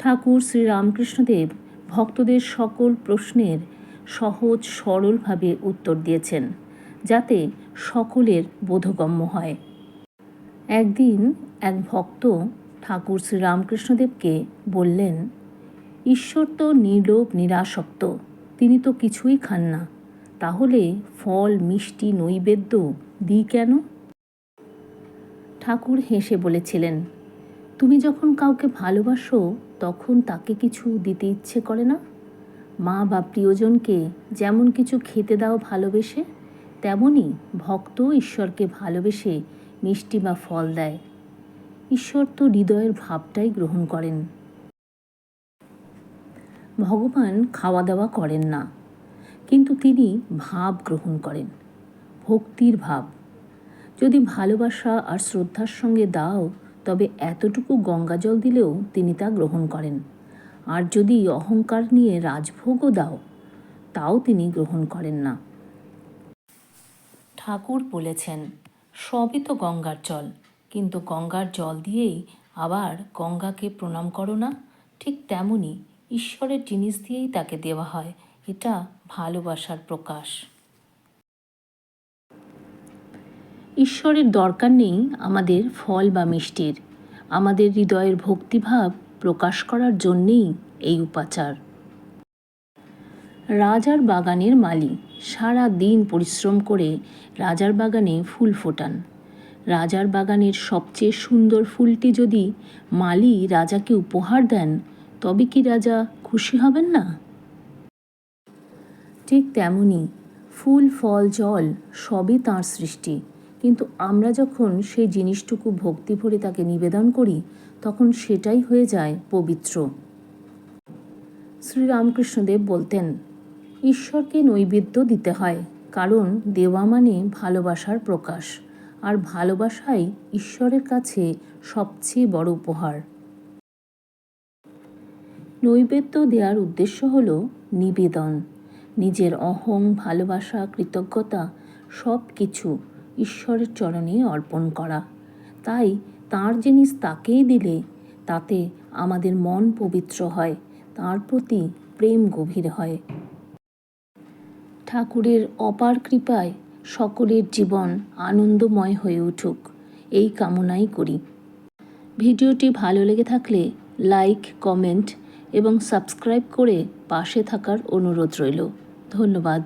ঠাকুর শ্রীরামকৃষ্ণদেব ভক্তদের সকল প্রশ্নের সহজ সরলভাবে উত্তর দিয়েছেন, যাতে সকলের বোধগম্য হয়। একদিন এক ভক্ত ঠাকুর শ্রীরামকৃষ্ণদেবকে বললেন, ঈশ্বর তো নির্লোভ, নিরাসক্ত, তিনি তো কিছুই খান না, তাহলে ফল, মিষ্টি, নৈবেদ্য দিই কেন? ঠাকুর হেসে বলেছিলেন, তুমি যখন কাউকে ভালোবাসো তখন তাকে কিছু দিতে ইচ্ছে করে না। মা বা প্রিয়জনকে যেমন কিছু খেতে দাও ভালোবেসে, তেমনই ভক্ত ঈশ্বরকে ভালোবেসে মিষ্টি বা ফল দেয়। ঈশ্বর তো হৃদয়ের ভাবটাই গ্রহণ করেন। ভগবান খাওয়া দাওয়া করেন না, কিন্তু তিনি ভাব গ্রহণ করেন, ভক্তির ভাব। যদি ভালোবাসা আর শ্রদ্ধার সঙ্গে দাও তবে এতটুকু গঙ্গাজল দিলেও তিনি তা গ্রহণ করেন। আর যদি অহংকার নিয়ে রাজভোগও দাও, তাও তিনি গ্রহণ করেন না। ঠাকুর বলেছেন, সবই তো গঙ্গার জল, কিন্তু গঙ্গার জল দিয়েই আবার গঙ্গাকে প্রণাম করো না। ঠিক তেমনই ঈশ্বরের জিনিস দিয়েই তাকে দেওয়া হয়, এটা ভালোবাসার প্রকাশ। ঈশ্বরের দরকার নেই আমাদের ফল বা মিষ্টির। আমাদের হৃদয়ের ভক্তিভাব প্রকাশ করার জন্যেই এই উপাচার। রাজার বাগানের মালি সারা দিন পরিশ্রম করে রাজার বাগানে ফুল ফোটান। রাজার বাগানের সবচেয়ে সুন্দর ফুলটি যদি মালি রাজাকে উপহার দেন, তবে কি রাজা খুশি হবেন না? ঠিক তেমনি ফুল, ফল, জল সবই তাঁর সৃষ্টি। কিন্তু আমরা যখন সেই জিনিসটুকু ভক্তি ভরে তাকে নিবেদন করি, তখন সেটাই হয়ে যায় পবিত্র। শ্রীরামকৃষ্ণদেব বলতেন, ঈশ্বরকে নৈবেদ্য দিতে হয়, কারণ দেওয়া মানে ভালোবাসার প্রকাশ, আর ভালোবাসাই ঈশ্বরের কাছে সবচেয়ে বড় উপহার। নৈবেদ্য দেওয়ার উদ্দেশ্য হল নিবেদন। নিজের অহং, ভালোবাসা, কৃতজ্ঞতা সব কিছু ঈশ্বরের চরণে অর্পণ করা। তাই তার জিনিস তাকেই দিলে, তাতে আমাদের মন পবিত্র হয়, তার প্রতি প্রেম গভীর হয়। ঠাকুরের অপার কৃপায় সকলের জীবন আনন্দময় হয়ে উঠুক, এই কামনাই করি। ভিডিওটি ভালো লেগে থাকলে লাইক, কমেন্ট এবং সাবস্ক্রাইব করে পাশে থাকার অনুরোধ রইল। ধন্যবাদ।